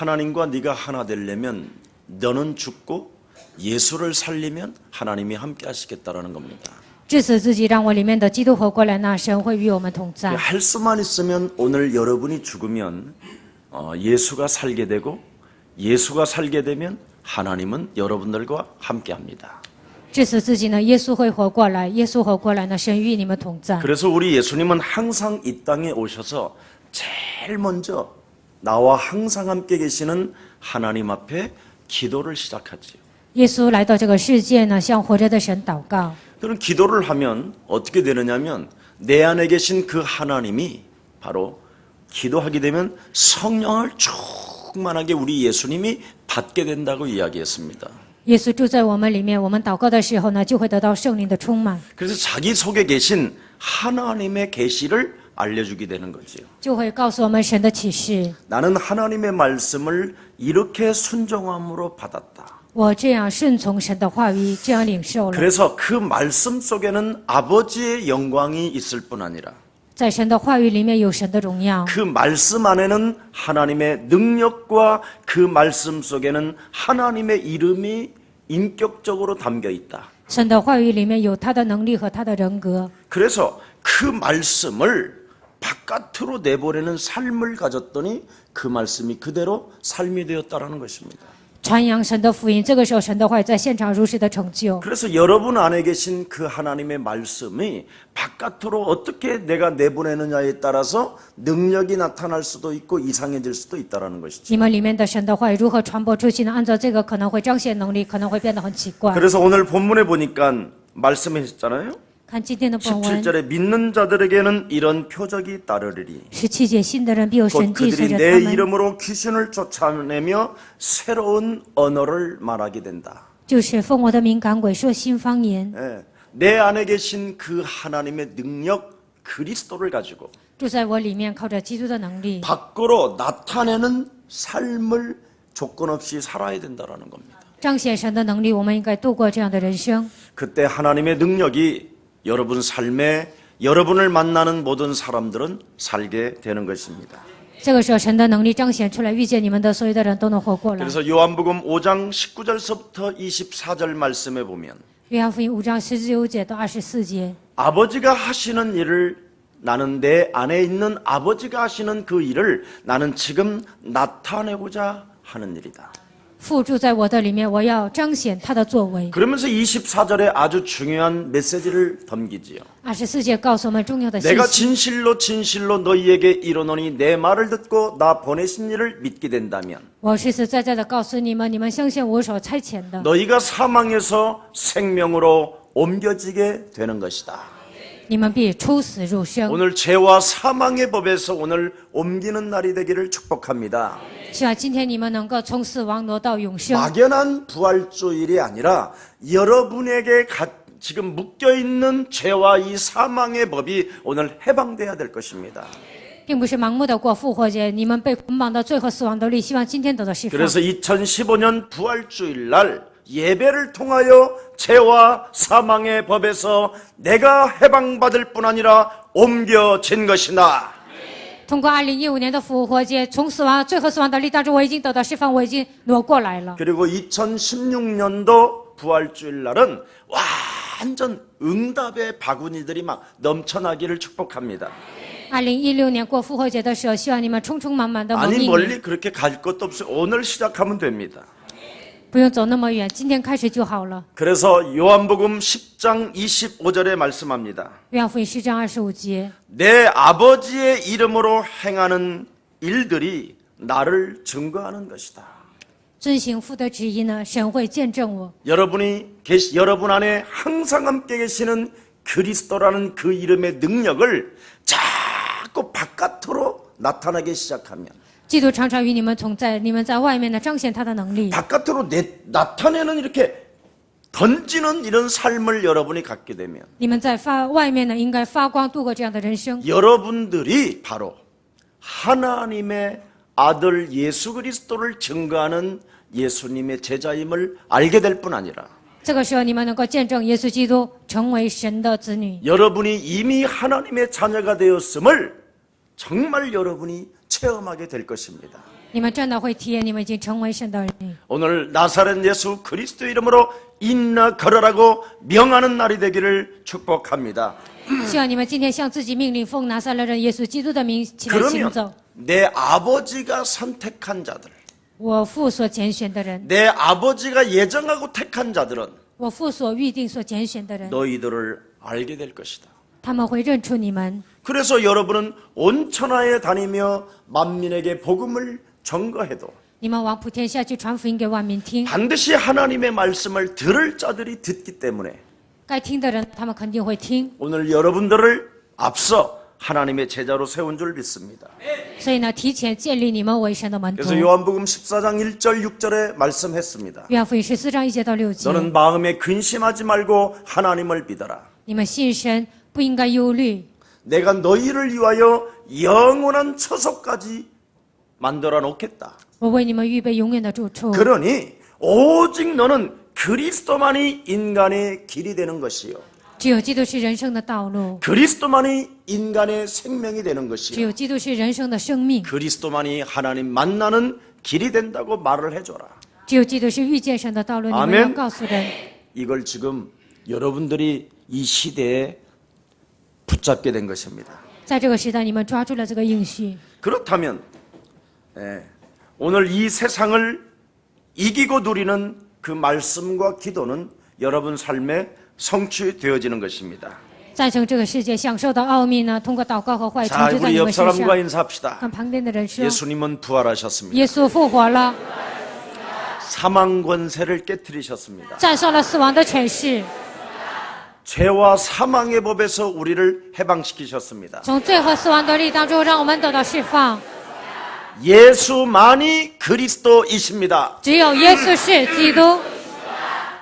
하나님과 네가 하나 되려면 너는 죽고 예수를 살리면 하나님이 함께 하시겠다라는 겁니다. 致死自己，让我里面的基督活过来，那神会与我们同在。 할 수만 있으면 오늘 여러분이 죽으면 어, 예수가 살게 되고 예수가 살게 되면 하나님은 여러분들과 함께 합니다. 致死自己呢，耶稣会活过来，耶稣活过来呢，神与你们同在。 그래서 우리 예수님은 항상 이 땅에 오셔서 제일 먼저 나와 항상 함께 계시는 하나님 앞에 기도를 시작하지요. 耶稣来到这个世界呢，向活着的神祷告。 그런 기도를 하면 어떻게 되느냐면 내 안에 계신 그 하나님이 바로 기도하게 되면 성령을 충만하게 우리 예수님이 받게 된다고 이야기했습니다. 耶稣住在我们里面，我们祷告的时候呢，就会得到圣灵的充满， 그래서 자기 속에 계신 하나님의 계시를 알려주게 되는 거지요. 就会告诉我们神的启示。 나는 하나님의 말씀을 이렇게 순종함으로 받았다. 我这样顺从神的话语，这样领受了。 그래서 그 말씀 속에는 아버지의 영광이 있을 뿐 아니라 在神的话语里面有神的荣耀， 그 말씀 안에는 하나님의 능력과 그 말씀 속에는 하나님의 이름이 인격적으로 담겨 있다. 神的话语里面有他的能力和他的人格。 그래서 그 말씀을 바깥으로 내보내는 삶을 가졌더니 그 말씀이 그대로 삶이 되었다라는 것입니다. 传扬神的福音，这个时候神的话语在现场如实的成就。 그래서 여러분 안에 계신 그 하나님의 말씀이 바깥으로 어떻게 내가 내보내느냐에 따라서 능력이 나타날 수도 있고 이상해질 수도 있다라는 것이죠. 你们里面的神的话语如何传播出去呢？按照这个可能会彰显能力，可能会变得很奇怪。 그래서 오늘 본문에 보니까 말씀하셨잖아요. 看今天的本文， 17절에 믿는 자들에게는 이런 표적이 따르리리. 十七节信的人必有 곧 神迹随 그들이 着 내 他们， 이름으로 귀신을 쫓아내며 새로운 언어를 말하게 된다. 就是奉我的名赶鬼，说新方言。 예, 내 안에 계신 그 하나님의 능력 그리스도를 가지고 住在我里面，靠着基督的能力， 밖으로 나타내는 삶을 조건 없이 살아야 된다라는 겁니다. 彰显神的能力，我们应该度过这样的人生。 그때 하나님의 능력이 여러분 삶에 여러분을 만나는 모든 사람들은 살게 되는 것입니다. 这个时候，神的能力彰显出来，遇见你们的所有的人都能活过来。 그래서 요한복음 5장 19절서부터 24절 말씀에 보면 约翰福音五章十九节到二十四节， 아버지가 하시는 일을 나는 내 안에 있는 아버지가 하시는 그 일을 나는 지금 나타내고자 하는 일이다. 父住在我的里面，我要彰显他的作为。 그러면서 24절에 아주 중요한 메시지를 덤기지요. 二十四节告诉我们重要的信 내가 息。 진실로 진실로 너희에게 이르노니 내 말을 듣고 나 보내신 일을 믿게 된다면 我实实在在的告诉你们，你们相信我所差遣的， 너희가 사망에서 생명으로 옮겨지게 되는 것이다. 你们必出死入生。 오늘 죄와 사망의 법에서 오늘 옮기는 날이 되기를 축복합니다. 希望今天你们能够从死亡挪到永生。 막연한 부활주일이 아니라 여러분에게 가- 지금 묶여 있는 죄와 이 사망의 법이 오늘 해방돼야 될 것입니다. 并不是盲目的过复活节，你们被捆绑的罪和死亡的力，希望今天得到释放。 그래서 2015년 부활주일 날 예배를 통하여 죄와 사망의 법에서 내가 해방받을 뿐 아니라 옮겨진 것이다. 通过二零一五年的复活节，从死亡、罪和死亡的力当中，我已经得到释放，我已经挪过来了。 그리고 2016년도 부활주일 날은 완전 응답의 바구니들이 막 넘쳐나기를 축복합니다. 二零一六年过复活节的时候，希望你们充充满满的蒙 아니 应你， 멀리 그렇게 갈 것도 없이 오늘 시작하면 됩니다. 그래서 요한복음 10장 25절에 말씀합니다. 约翰福音十章二十五节， 내 아버지의 이름으로 행하는 일들이 나를 증거하는 것이다. 遵行父的旨意呢，神会见证我。 여러분이 계시 여러분 안에 항상 함께 계시는 그리스도라는 그 이름의 능력을 자꾸 바깥으로 나타나기 시작하면 基督常常与你们同在，你们在外面呢彰显他的能力， 바깥으로 내, 나타내는 이렇게 던지는 이런 삶을 여러분이 갖게 되면 你们在发外面呢应该发光度过这样的人生。 여러분들이 바로 하나님의 아들 예수 그리스도를 증거하는 예수님의 제자임을 알게 될 뿐 아니라 这个时候，你们能够见证耶稣基督成为神的子女， 여러분이 이미 하나님의 자녀가 되었음을 정말 여러분이 체험하게 될 것입니다. 你们真的会体验你们已经成为神的儿女。 오늘 나사렛 예수 그리스도 이름으로 인나 걸어라고 명하는 날이 되기를 축복합니다. 希望你们今天向自己命令，奉拿撒勒人耶稣基督的名起来行 그러면 走。 내 아버지가 선택한 자들, 我父所拣选的人， 내 아버지가 예정하고 택한 자들은 我父所预定、所拣选的人， 너희들을 알게 될 것이다. 他们会认出你们。 그래서 여러분은 온 천하에 다니며 만민에게 복음을 전거해도 你们往普天下去传福音给万民听， 반드시 하나님의 말씀을 들을 자들이 듣기 때문에 该听的人他们肯定会听。 오늘 여러분들을 앞서 하나님의 제자로 세운 줄 믿습니다. 所以呢，提前建立你们为神的门徒 그래서 。 요한복음 14장 1절 6절에 말씀했습니다. 约翰福音十四章一节到六节， 너는 마음에 근심하지 말고 하나님을 믿어라. 你们信神 不应该忧虑， 내가 너희를 위하여 영원한 처소까지 만들어 놓겠다. 我为你们预备永远的住处。 그러니 오직 너는 그리스도만이 인간의 길이 되는 것이요. 只有基督是人生的道路， 그리스도만이 인간의 생명이 되는 只 것이요. 有基督是人生的生命， 그리스도만이 하나님 만나는 길이 된다고 말을 해줘라. 只有基督是遇见神的道路。你们 아멘 要告诉人， 이걸 지금 여러분들이 이 시대에 붙잡게 된 것입니다. 在这个时代，你们抓住了这个应许。 그렇다면 예, 오늘 이 세상을 이기고 누리는 그 말씀과 기도는 여러분 삶에 성취되어지는 것입니다. 战胜这个世界，享受的奥秘呢，通过祷告和话语成 자, 就在 우리 你 옆 们身 사람과 上。 인사합시다. 跟旁边的人说， 예수님은 부활하셨습니다. 耶稣复活了， 사망 권세를 깨뜨리셨습니다. 战胜了死亡的权势， 죄와 사망의 법에서 우리를 해방시키셨습니다. 从罪和死亡的力当中，让我们得到释放。 예수만이 그리스도이십니다. 只有耶稣是基督。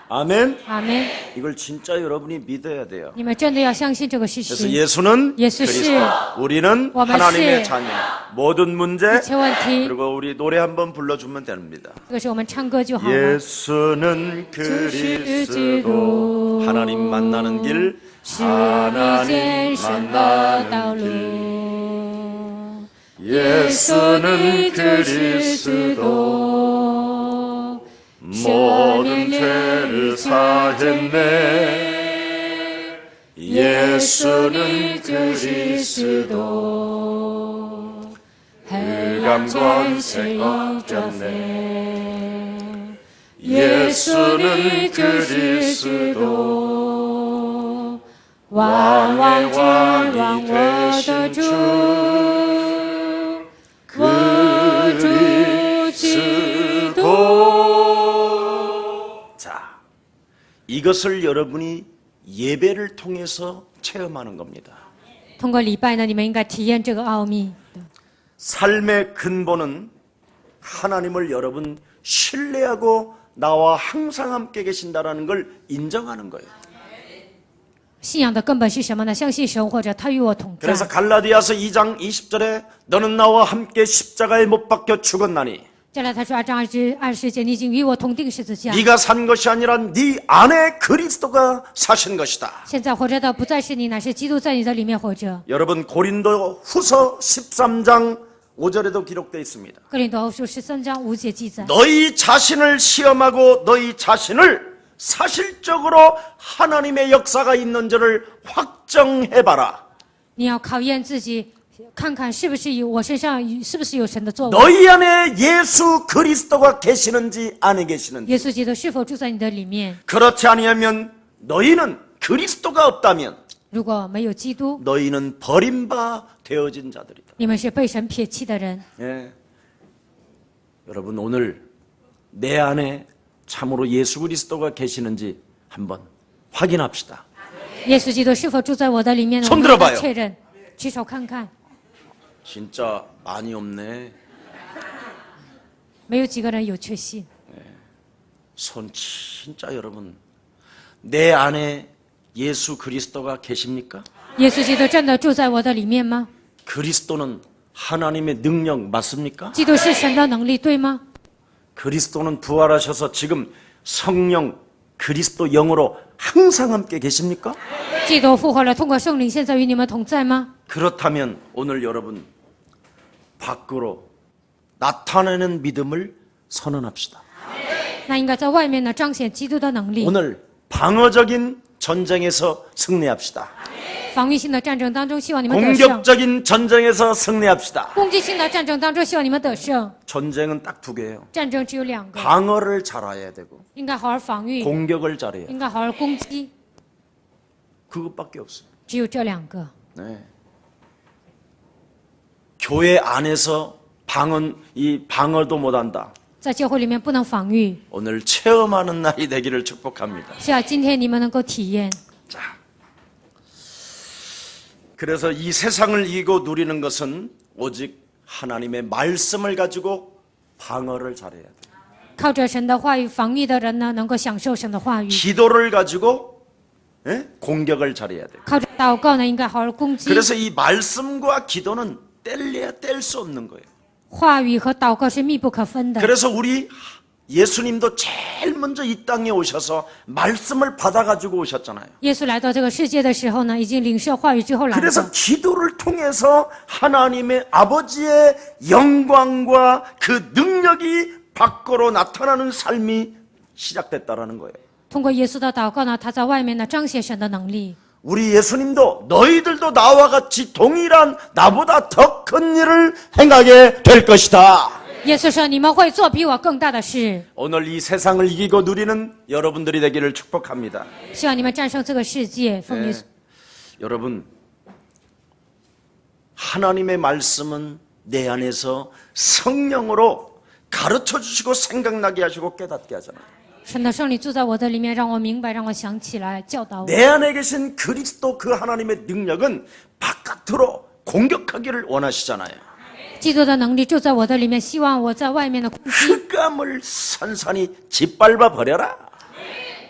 아멘. 阿门。 이걸 진짜 여러분이 믿어야 돼요. 你们真的要相信这个事 그래서 实。 예수는 예수 씨. 그리스도, 우리는 워먼 하나님의 씨. 자녀. 모든 문제 一切问题， 그리고 우리 노래 한번 불러주면 됩니다. 这个是我们唱歌就好了。 예수는 그리스도 그리스도. 하나님 만나는 길 是你 하나님 见神的道 만나는 길 路。 예수는 그리스도 모든 죄를 사했네. 예수는 그리스도. 흑암권 생각졌네. 그 예수는 그리스도. 왕의 왕이 되신 주. 이것을 여러분이 예배를 통해서 체험하는 겁니다. 通过礼拜呢，你们应该体验这个奥秘。 삶의 근본은 하나님을 여러분 신뢰하고 나와 항상 함께 계신다라는 걸 인정하는 거예요. 信仰的根本是什么呢？相信神，或者他与我同在。 그래서 갈라디아서 2장 20절에 너는 나와 함께 십자가에 못 박혀 죽었나니 再来，他说二章二十二十节，你已经与我同定十字架。 네가 산 것이 아니라 네 안에 그리스도가 사신 것이다. 现在活着的不再是你，乃是基督在你的里面活着。 여러분 고린도 후서 13장 5절에도 기록되어 있습니다. 哥林多后书十三章五节记载： 너희 자신을 시험하고 너희 자신을 사실적으로 하나님의 역사가 있는지를 확정해봐라. 你要考验自己， 看看是不是有我身上是不是有神的作为。 너희 안에 예수 그리스도가 계시는지 안 계시는지. 耶稣基督是否住在你的里面？ 그렇지 아니하면 너희는 그리스도가 없다면 如果没有基督， 너희는 버림바 되어진 자들이다. 你们是被神撇弃的人。 예. 여러분 오늘 내 안에 참으로 예수 그리스도가 계시는지 한번 확인합시다. 耶稣基督是否住在我的里面呢？ 손 我们 들어 应该 봐요 确认，举手看看， 진짜 많이 없네. 没有几个人有确信。 손 진짜 여러분 내 안에 예수 그리스도가 계십니까? 耶稣基督真的住在我的里面吗？ 그리스도는 하나님의 능력 맞습니까? 基督是神的能力，对吗？ 그리스도는 부활하셔서 지금 성령 그리스도 영으로 항상 함께 계십니까? 基督复活了，通过圣灵，现在与你们同在吗？ 그렇다면 오늘 여러분 밖으로 나타내는 믿음을 선언합시다. 那应该在外面呢彰显基督的能力。 오늘 방어적인 전쟁에서 승리합시다. 防御性的战争当中，希望你们得胜； 공격적인 전쟁에서 승리합시다. 攻击性的战争当中，希望你们得胜。 전쟁은 딱 두 개예요. 战争只有两个， 방어를 잘해야 되고 应该好好防御， 공격을 잘해야 돼. 应该好好攻击， 그것밖에 없어요. 只有这两个。 네. 교회 안에서 방언 이 방어도 못한다. 在教会里面不能防御， 오늘 체험하는 날이 되기를 축복합니다. 希望今天你们能够体验。 자. 그래서 이 세상을 이기고 누리는 것은 오직 하나님의 말씀을 가지고 방어를 잘해야 돼. 靠着神的话语防御的人呢，能够享受神的话语； 기도를 가지고 예? 공격을 잘해야 돼. 靠着祷告呢，应该好好攻击。 그래서 이 말씀과 기도는 뗄래야 뗄 수 없는 거예요. 话语和祷告是密不可分的。 그래서 우리 예수님도 제일 먼저 이 땅에 오셔서 말씀을 받아가지고 오셨잖아요. 耶稣来到这个世界的时候呢，已经领受话语之后来 그래서 的。 기도를 통해서 하나님의 아버지의 영광과 그 능력이 밖으로 나타나는 삶이 시작됐다라는 거예요. 通过耶稣的祷告呢，他在外面呢彰显神的能力。 우리 예수님도 너희들도 나와 같이 동일한 나보다 더 큰 일을 행하게 될 것이다. 耶稣说：“你们会做比我更大的事。 오늘 이 세상을 이기고 누리는 여러분들이 되기를 축복합니다. 希望你们战胜这个世界。”奉耶稣 네. 여러분, 하나님의 말씀은 내 안에서 성령으로 가르쳐 주시고 생각나게 하시고 깨닫게 하잖아요. 神的圣灵住在我的里面，让我明白，让我想起来，教导我。 내 안에 계신 그리스도 그 하나님의 능력은 바깥으로 공격하기를 원하시잖아요. 基督的能力就在我的里面，希望我在外面的攻击。 흑암을 산산히 짓밟아 버려라.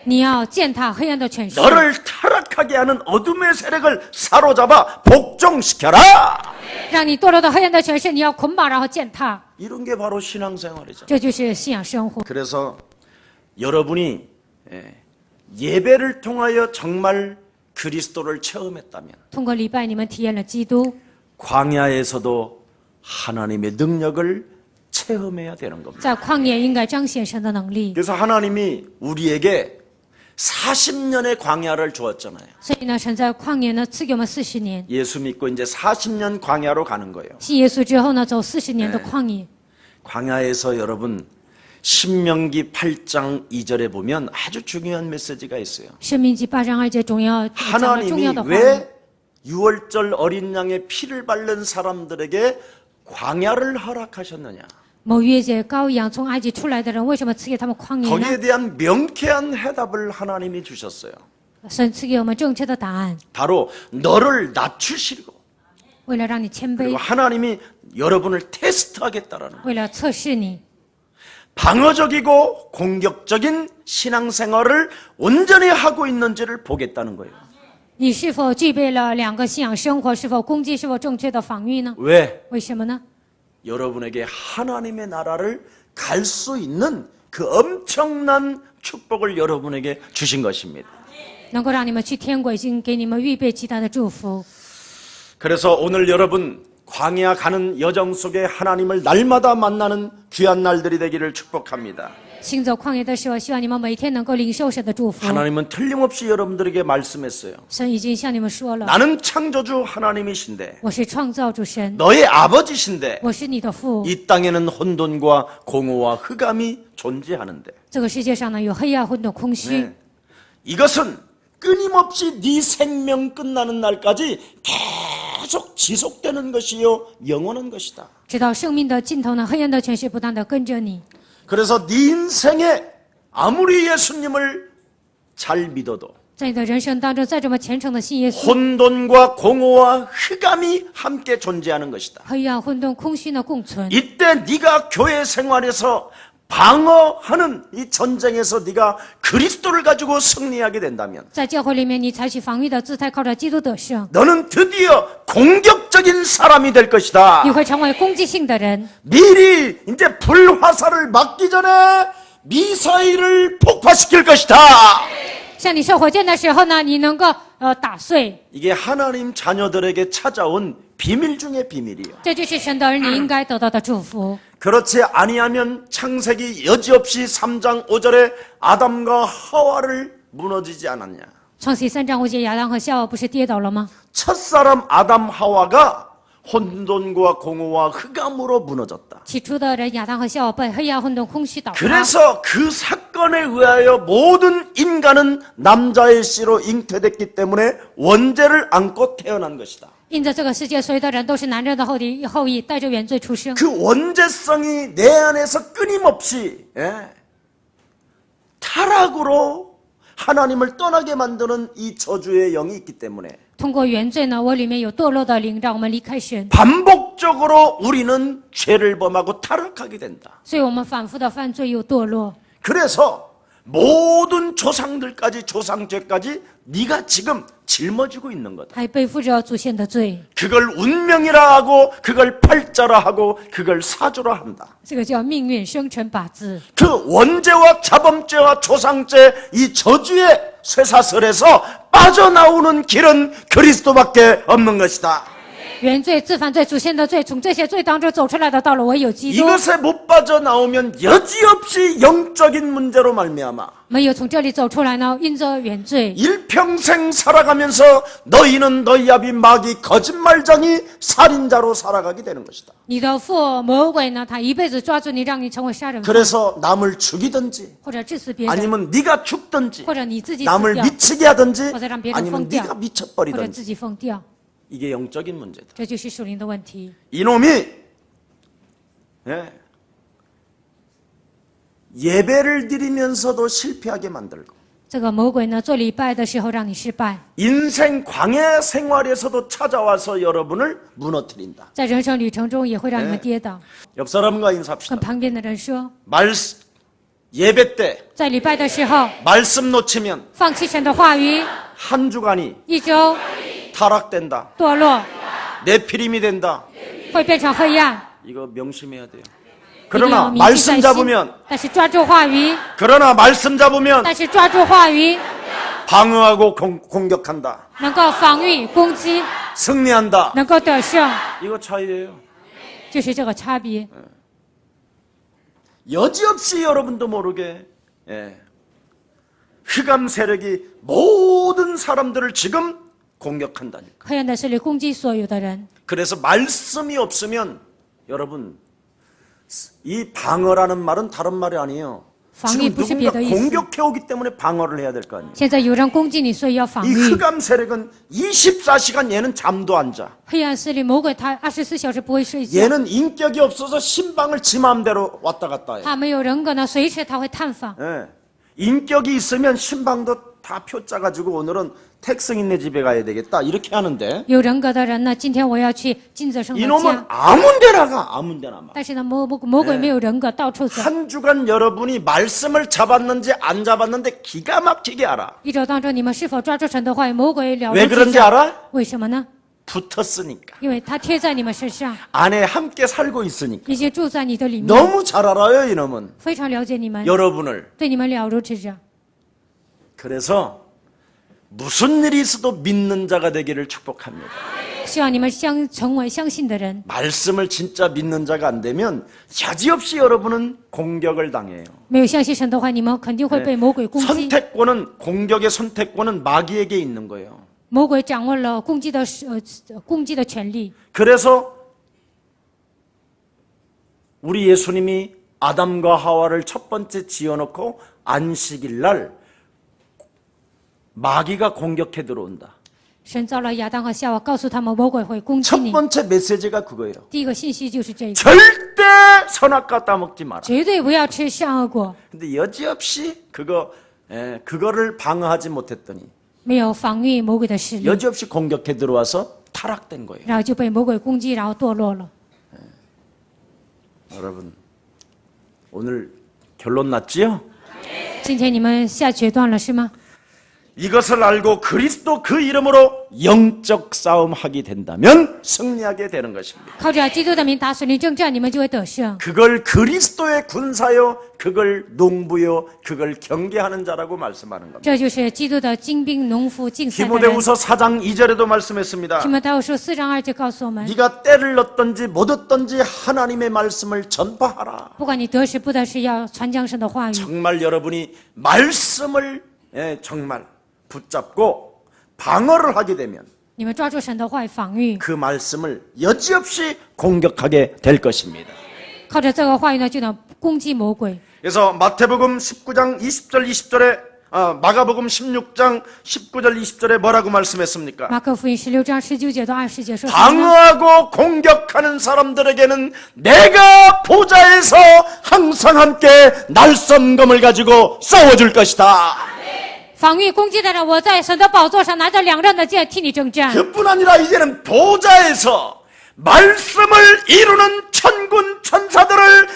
你要践踏黑暗的权势， 너를 타락하게 하는 어둠의 세력을 사로잡아 복종시켜라. 让你堕落到黑暗的权势，你要捆绑，然后践踏。 이런 게 바로 신앙생활이죠. 这就是信仰生活。 그래서 여러분이 예, 예배를 통하여 정말 그리스도를 체험했다면 通过礼拜，你们体验了基督， 광야에서도 하나님의 능력을 체험해야 되는 겁니다. 在旷野应该彰显神的能力。 그래서 하나님이 우리에게 40년의 광야를 주었잖아요. 所以呢，神在旷野呢赐给我们四十年。 예수 믿고 이제 40년 광야로 가는 거예요. 信耶稣之后呢，走四十年的旷野。 광야에서 여러분 신명기 8장 2절에 보면 아주 중요한 메시지가 있어요. 生命记八章二节中要讲了重 하나님이 要的话语。 왜 유월절 어린 양의 피를 바른 사람들에게 광야를 허락하셨느냐? 某月节羔羊从埃及出来的人，为什么赐给他们旷野呢？ 거기에 대한 명쾌한 해답을 하나님이 주셨어요. 神赐给我们正确的答案， 바로 너를 낮추시고 为了让你谦 그리고 卑， 하나님이 여러분을 테스트하겠다라는 거예요. 为了测试你。 방어적이고 공격적인 신앙생활을 온전히 하고 있는지를 보겠다는 거예요. 你是否具备了两个信仰生活？是否攻击？是否正确的防御呢？ 왜? 为什么呢？ 여러분에게 하나님의 나라를 갈 수 있는 그 엄청난 축복을 여러분에게 주신 것입니다. 能够让你们去天国，已经给你们预备极大的祝福。 그래서 오늘 여러분 광야 가는 여정 속에 하나님을 날마다 만나는 귀한 날들이 되기를 축복합니다. 行走旷野的时候，希望你们每天能够领受神的祝福。 하나님은 틀림없이 여러분들에게 말씀했어요. 神已经向你们说了， 나는 창조주 하나님이신데 我是创造主神， 너의 아버지신데 我是你的父。 이 땅에는 혼돈과 공허와 흑암이 존재하는데 这个世界上呢，有黑暗、混沌、空虚。 네. 이것은 끊임없이 네 생명 끝나는 날까지 계속 지속되는 것이요 영원한 것이다. 直到生命的尽头呢，黑暗的权势不断的跟着你。 그래서 네 인생에 아무리 예수님을 잘 믿어도 在你的人生当中，再这么虔诚的信耶稣， 혼돈과 공허와 흑암이 함께 존재하는 것이다. 黑暗、混沌、空虚呢共存。 이때 네가 교회 생활에서 방어하는 이 전쟁에서 네가 그리스도를 가지고 승리하게 된다면 在教会里面，你采取防御的姿态，靠着基督得胜， 너는 드디어 공격적인 사람이 될 것이다. 你会成为攻击性的人。 미리 이제 불화살을 맞기 전에 미사일을 폭파시킬 것이다. 向你射火箭的时候呢，你能够呃打碎。 이게 하나님 자녀들에게 찾아온 비밀 중의 비밀이에요. 这就是神的儿女应该得到的祝福。 그렇지 아니하면 창세기 여지없이 3장 5절에 아담과 하와를 무너지지 않았냐. 创世三章五节，亚当和夏娃不是跌倒了吗？ 첫사람 아담 하와가 혼돈과 공허와 흑암으로 무너졌다. 起初的人亚当和夏娃被黑暗、混沌、空虚倒塌。 그래서 그 사 건에 의하여 모든 인간은 남자의 씨로 잉태됐기 때문에 원죄를 안고 태어난 것이다. 因着这个世界，所有的人都是男人的后裔，后裔带着原罪出生。 그 원죄성이 내 안에서 끊임없이 예, 타락으로 하나님을 떠나게 만드는 이 저주의 영이 있기 때문에 通过原罪呢，我里面有堕落的灵，让我们离开神， 반복적으로 우리는 죄를 범하고 타락하게 된다. 所以我们反复的犯罪又堕落。 그래서 모든 조상들까지 조상죄까지 네가 지금 짊어지고 있는 거다. 그걸 운명이라 하고 그걸 팔자라 하고 그걸 사주라 한다. 그 원죄와 자범죄와 조상죄 이 저주의 쇠사슬에서 빠져나오는 길은 그리스도밖에 없는 것이다. 原罪、自犯罪、祖先的罪，从这些罪当中走出来的道路，唯有基督。 이것에 못 빠져나오면 여지없이 영적인 문제로 말미암아 没有从这里走出来呢，因着原罪， 일평생 살아가면서 너희는 너희 아비 마귀 거짓말장이 살인자로 살아가게 되는 것이다. 你的父魔鬼呢，他一辈子抓住你，让你成为杀人犯， 그래서 남을 죽이든지 或者致死别人， 아니면 네가 죽든지 或者你自己死 남을 掉， 미치게 하든지 或者让别人 아니면 疯掉， 네가 或者 미쳐버리든지 自己疯掉， 이게 영적인 문제다. 这就是属灵的问题。 이놈이 예, 예배를 드리면서도 실패하게 만들고 这个魔鬼呢，做礼拜的时候让你失败， 인생 광야 생활에서도 찾아와서 여러분을 무너뜨린다. 在人生旅程中也会让你们哎跌倒。 옆 사람과 跟 인사합시다. 旁边的人说， 말 예배 때 在礼拜的时候 말씀 놓치면 放弃神的话语， 한 주간이 一周 타락된다. 堕落， 내피림이 된다. 会变成黑暗。 이거 명심해야 돼요. 一定要 그러나 铭记 말씀 在心 잡으면 。但是抓住话语， 그러나 말씀 잡으면 但是抓住话语， 방어하고 공, 공격한다. 能够防御、攻击， 승리한다. 能够得胜， 이거 차이예요. 就是这个差别。 여지없이 여러분도 모르게 예, 흑암 세력이 모든 사람들을 지금 공격한다니까. 黑暗的势力攻击所有的人， 그래서 말씀이 없으면 여러분 이 방어라는 말은 다른 말이 아니에요. 방위 지금 不是 누군가 别的意思。 공격해 오기 때문에 방어를 해야 될 거 아니에요. 现在有人攻击你，所以要防 이 御。 흑암 세력은 24시간 얘는 잠도 안 자. 黑暗势力魔鬼，他二十四小时不会睡觉， 얘는 인격이 없어서 신방을 지 마음대로 왔다 갔다 해요. 他没有人格呢，随时他会探访。 예. 인격이 있으면 신방도 다 표 짜가지고 오늘은 택승인네 집에 가야 되겠다 이렇게 하는데 有人格的人呢，今天我要去金泽生的 이놈은 家， 아무 데나 가 아무 데나 막. 但是呢，魔魔魔鬼没有人格，到处走。 한 주간 여러분이 말씀을 잡았는지 안 잡았는데 기가 막히게 알아. 一周当中，你们是否抓住神的话语？魔鬼了 왜 如指 그런지 掌。 알아? 为什么呢？ 붙었으니까. 因为他贴在你们身上， 안에 함께 살고 있으니까. 已经住在你的里面， 너무 잘 알아요, 이놈은. 非常了解你们， 여러분을. 对你们了如指掌。 그래서 무슨 일이 있어도 믿는 자가 되기를 축복합니다. 希望你们相成为相信的人。 말씀을 진짜 믿는 자가 안 되면 여지없이 여러분은 공격을 당해요. 没有相信神的话，你们肯定会被魔鬼攻击。 선택권은 공격의 선택권은 마귀에게 있는 거예요. 魔鬼掌握了攻击的呃攻击的权利， 그래서 우리 예수님이 아담과 하와를 첫 번째 지어놓고 안식일 날 마귀가 공격해 들어온다. 神造了亚当和夏娃，告诉他们魔鬼会攻击 첫 你。 번째 메시지가 그거예요. 第一个信息就是这个， 절대 선악과 따먹지 마라. 绝对不要吃善恶果。 근데 여지없이 그거 에, 그거를 방어하지 못했더니 没有防御魔鬼的势力， 여지없이 공격해 들어와서 타락된 거예요. 然后就被魔鬼攻击，然后堕落了。 여러분 오늘 결론 났지요? 今天你们下决断了是吗？ 이것을 알고 그리스도 그 이름으로 영적 싸움하게 된다면 승리하게 되는 것입니다. 그걸 그리스도의 군사요, 그걸 농부요, 그걸 경계하는 자라고 말씀하는 겁니다. 디모데후서 4장 2절에도 말씀했습니다. 네가 때를 얻든지 못 얻든지 하나님의 말씀을 전파하라. 정말 여러분이 말씀을 예, 정말 붙잡고 방어를 하게 되면 그 말씀을 여지없이 공격하게 될 것입니다. 그래서 마태복음 19장 20절 20절에 아, 마가복음 16장 19절 20절에 뭐라고 말씀했습니까? 방어하고 공격하는 사람들에게는 내가 보좌에서 항상 함께 날선검을 가지고 싸워줄 것이다. 防御攻击的人，我在神的宝座上拿着两刃的剑替你征战。 그뿐 아니라 이제는 보좌에서 말씀을 이루는 천군 천사들을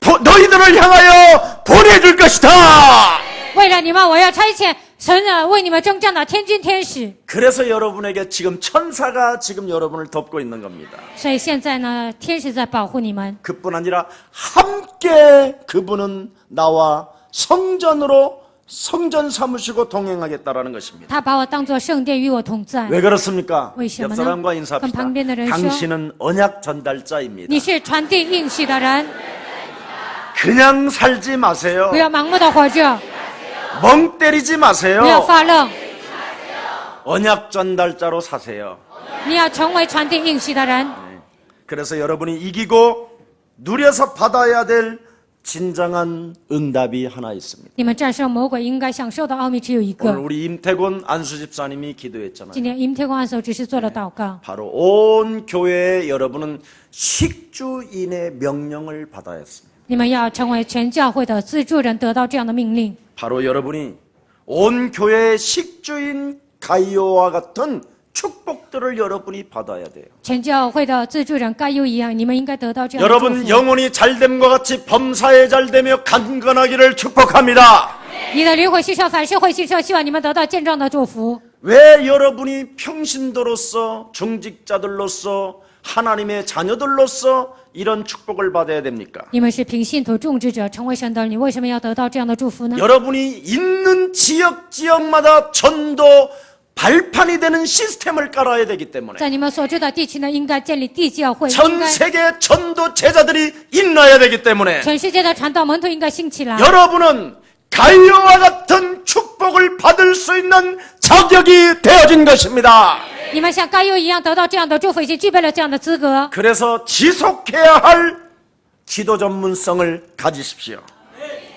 보- 너희들을 향하여 보내줄 것이다. 为了你们，我要差遣神啊为你们征战的天军天使。 그래서 여러분에게 지금 천사가 지금 여러분을 덮고 있는 겁니다. 所以现在呢，天使在保护你们。 그뿐 아니라 함께 그분은 나와 성전으로 성전 삼으시고 동행하겠다라는 것입니다. 他把我当作圣殿，与我同在。 왜 그렇습니까? 왜 있어요? 옆 사람과 그럼 인사합시다. 방대는人说 당신은 언약 전달자입니다. 你是传递应许的人， 그냥 살지 마세요. 不要盲目的活着， 멍 때리지 不要 마세요. 发愣， 언약 전달자로 사세요. 你要成为传递应许的人。 그래서 여러분이 이기고 누려서 받아야 될 진정한 응답이 하나 있습니다. 你们战胜魔鬼应该享受的奥秘只有一 오늘 个。 우리 임태곤 안수 집사님이 기도했잖아요. 今天임태光安守只是做了祷告， 바로 온 교회에 여러분은 식주인의 명령을 받아야 했습니다. 你们要成为全教会的资助人，得到这样的命令。 바로 여러분이 온 교회의 식주인 가이오와 같은 축복들을 여러분이 받아야 돼요. 全教会的资助人该有一样，你们应该得到这样的祝 여러분 福。 영혼이 잘됨과 같이 범사에 잘되며 강건하기를 축복합니다. 你的灵魂牺牲，凡事会牺牲，希望你们得到见证的祝福。 왜 여러분이 평신도로서 중직자들로서 하나님의 자녀들로서 이런 축복을 받아야 됩니까? 你们是凭信徒种植者，成为神的，你为什么要得到这样的祝福呢？ 여러분이 있는 지역 지역마다 전도 발판이 되는 시스템을 깔아야 되기 때문에 전 세계 전도 제자들이 일어나야 되기 때문에 여러분은 가이오와 같은 축복을 받을 수 있는 자격이 되어진 것입니다. 그래서 지속해야 할 기도 전문성을 가지십시오.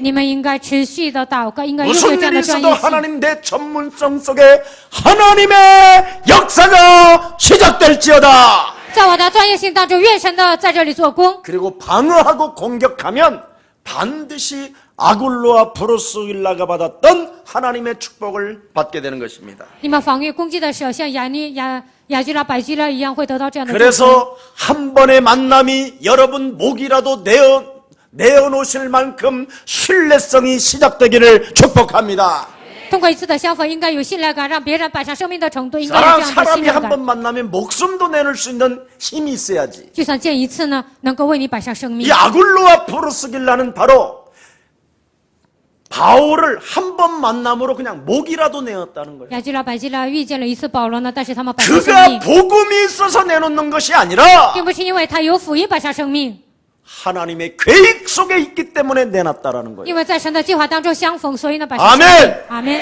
你们应该持续的祷告，应该拥有 무슨 这样 일이 的专 있어도 业性。 하나님 내 전문성 속에 하나님의 역사가 시작될지어다. 在我的专业性当中，愿神的在这里做工。 그리고 방어하고 공격하면 반드시 아굴로와 브로스윌라가 받았던 하나님의 축복을 받게 되는 것입니다. 你们防御攻击的时候，像雅尼雅雅居拉、百居拉一样，会得到这样的祝福。 그래서 한 번의 만남이 여러분 목이라도 내어 내어놓으실 만큼 신뢰성이 시작되기를 축복합니다. 通过一次的相逢，应该有信赖感，让别人摆上生命的程度，应该有 사람 这样的信 사람이 任 한 感。 번 만나면 목숨도 내놓을 수 있는 힘이 있어야지. 就算见一次呢，能够为你摆上生命 이 。 아굴로와 브루스길라는 바로 바울을 한 번 만남으로 그냥 목이라도 내었다는 거예요. 雅居拉、百基拉遇见了一次保罗呢，但是他们摆上生 그가 命， 복음이 있어서 내놓는 것이 아니라 并不是因为他有福音摆上生命， 하나님의 계획 속에 있기 때문에 내놨다라는 거예요. 因为在神的计划当中相逢，所以呢摆上生 아멘 命。阿门。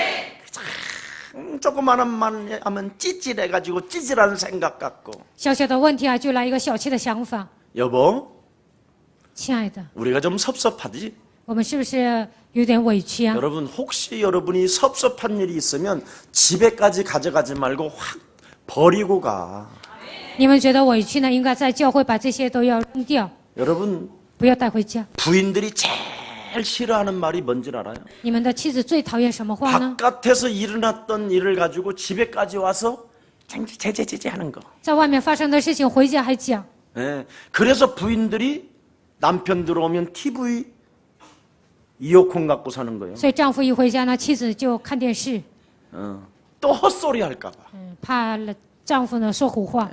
음, 조그마한 만 하면 찌질해가지고 찌질한 생각 같고 小小的问题啊，就来一个小气的想法。 여보 亲爱的， 우리가 좀 섭섭하지? 我们是不是有点委屈啊？ 여러분 혹시 여러분이 섭섭한 일이 있으면 집에까지 가져가지 말고 확 버리고 가. 你们觉得委屈呢？应该在教会把这些都要扔掉， 여러분 不要带回家。 부인들이 제일 싫어하는 말이 뭔지 알아요? 你们的妻子最讨厌什么话呢？ 바깥에서 일어났던 일을 가지고 집에까지 와서 제제제제 하는 거. 在外面发生的事情回家还讲。 예. 그래서 부인들이 남편 들어오면 TV 이어폰 갖고 사는 거예요. 所以丈夫一回家呢，妻子就看电视。 어. 또 헛소리 할까봐. 嗯，怕丈夫呢说胡话，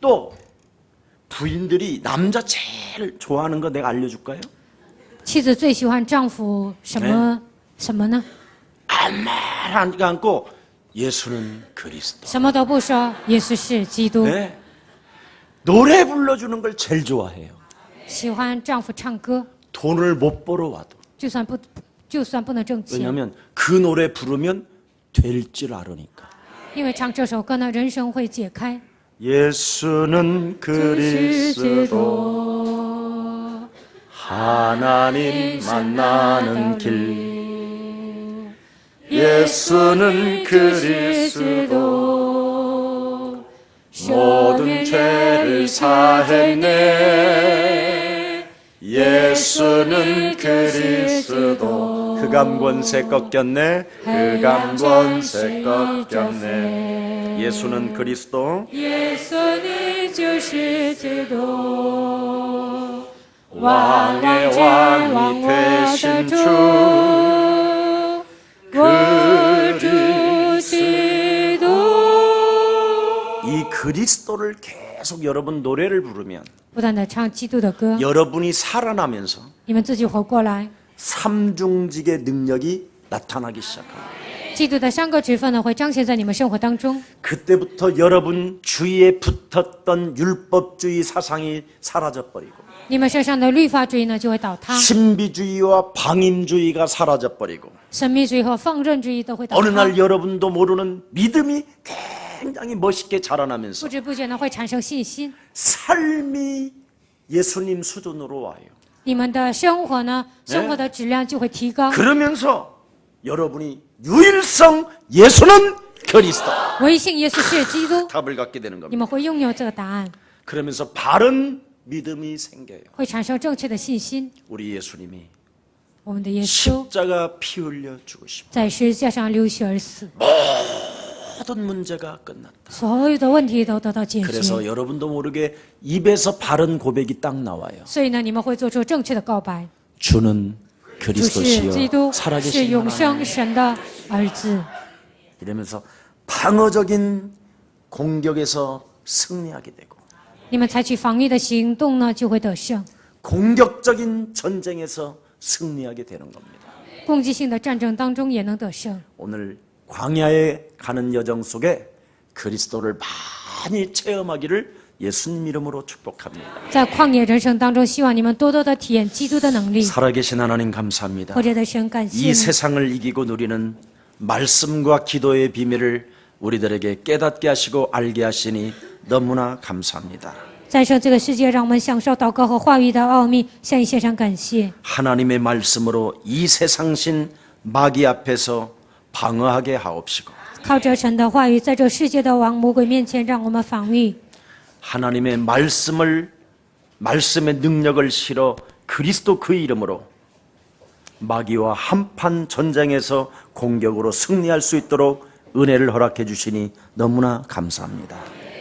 또 부인들이 남자 제일 좋아하는 거 내가 알려줄까요? 妻子最喜欢丈夫什么、什么呢？ 아무 말 하지 않고 예수는 그리스도. 什么都不说，耶稣是基督。 네. 노래 불러주는 걸 제일 좋아해요. 喜欢丈夫唱歌， 돈을 못 벌어 와도. 就算不就算不能挣钱， 왜냐하면 그 노래 부르면 될 줄 알으니까. 因为唱这首歌呢，人生会解开。 예수는 그리스도. 하나님 만나는 길. 예수는 그리스도. 모든 죄를 사했네. 예수는 그리스도. 흑암 권세 꺾였네. 흑암 권세 꺾였네 예수는 그리스도. 예수는 주시지도. 왕의 왕이 되신 주 그리스도. 이 그리스도를 계속 여러분 노래를 부르면 여러분이 살아나면서 3중직의 능력이 나타나기 시작합니다. 基督的三个职分呢，会彰显在你们生活当中。 그때부터 여러분 주위에 붙었던 율법주의 사상이 사라져 버리고 你们身上的律法主义呢就会倒塌， 신비주의와 방임주의가 사라져 버리고 神秘主义和放任主义都会倒 어느 塌。 날 여러분도 모르는 믿음이 굉장히 멋있게 자라나면서 不知不觉呢会产生信心， 삶이 예수님 수준으로 와요. 你们的生活呢，生活的质量就会提高。 그러면서 여러분이 유일성 예수는 그리스도 唯信耶稣是基督， 답을 갖게 되는 你 겁니다. 们会拥有这个答案， 그러면서 바른 믿음이 생겨요. 会产生正确的信心。 우리 예수님이 我们的耶稣 십자가 피 흘려 죽으시고 在十字架上流血而死， 모든 문제가 끝났다. 所有的问题都得到解决。 그래서 여러분도 모르게 입에서 바른 고백이 딱 나와요. 所以呢，你们会做出正确的告白。 주는 主是基 그리스도시요 督，是 살아계신 永 하나님. 生神的儿子。 이러면서 방어적인 공격에서 승리하게 되고 你们采取防御的行动呢，就会得胜。 공격적인 전쟁에서 승리하게 되는 겁니다. 攻击性的战争当中也能得胜。 오늘 광야에 가는 여정 속에 그리스도를 많이 체험하기를 예수님 이름으로 축복합니다. 在旷野人生当中，希望你们多多的体验基督的能力。 살아계신 하나님 감사합니다. 活着的神，感谢 이 你， 세상을 이기고 누리는 말씀과 기도의 비밀을 우리들에게 깨닫게 하시고 알게 하시니 너무나 감사합니다. 战胜这个世界，让我们享受祷告和话语的奥秘，向你献上感谢。 하나님의 말씀으로 이 세상신 마귀 앞에서 방어하게 하옵시고 靠着神的话语，在这世界的王魔鬼面前，让我们防御。 하나님의 말씀을 말씀의 능력을 실어 그리스도 그 이름으로 마귀와 한판 전쟁에서 공격으로 승리할 수 있도록 은혜를 허락해 주시니 너무나 감사합니다.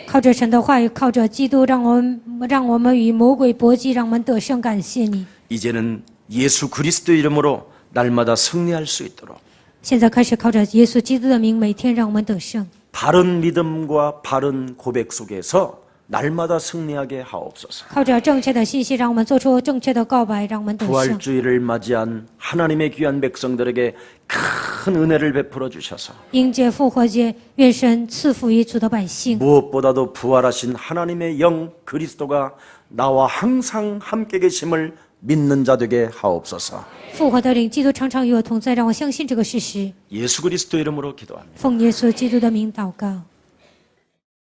靠着神的话语，靠着基督，让我们让我们与魔鬼搏击，让我们得胜。感谢你。 이제는 예수 그리스도 이름으로 날마다 승리할 수 있도록 现在开始靠着耶稣基督的名，每天让我们得胜。 바른 믿음과 바른 고백 속에서 날마다 승리하게 하옵소서. 靠着正确的信息，让我们做出正确的告白，让我们得胜。 부활주의를 맞이한 하나님의 귀한 백성들에게 큰 은혜를 베풀어 주셔서 迎接复活节，愿神赐福于主的百姓。 무엇보다도 부활하신 하나님의 영 그리스도가 나와 항상 함께 계심을 믿는 자 되게 하옵소서. 复活的灵，基督常常与我同在，让我相信这个事实。 예수 그리스도 이름으로 기도합니다. 奉耶稣基督的名祷告。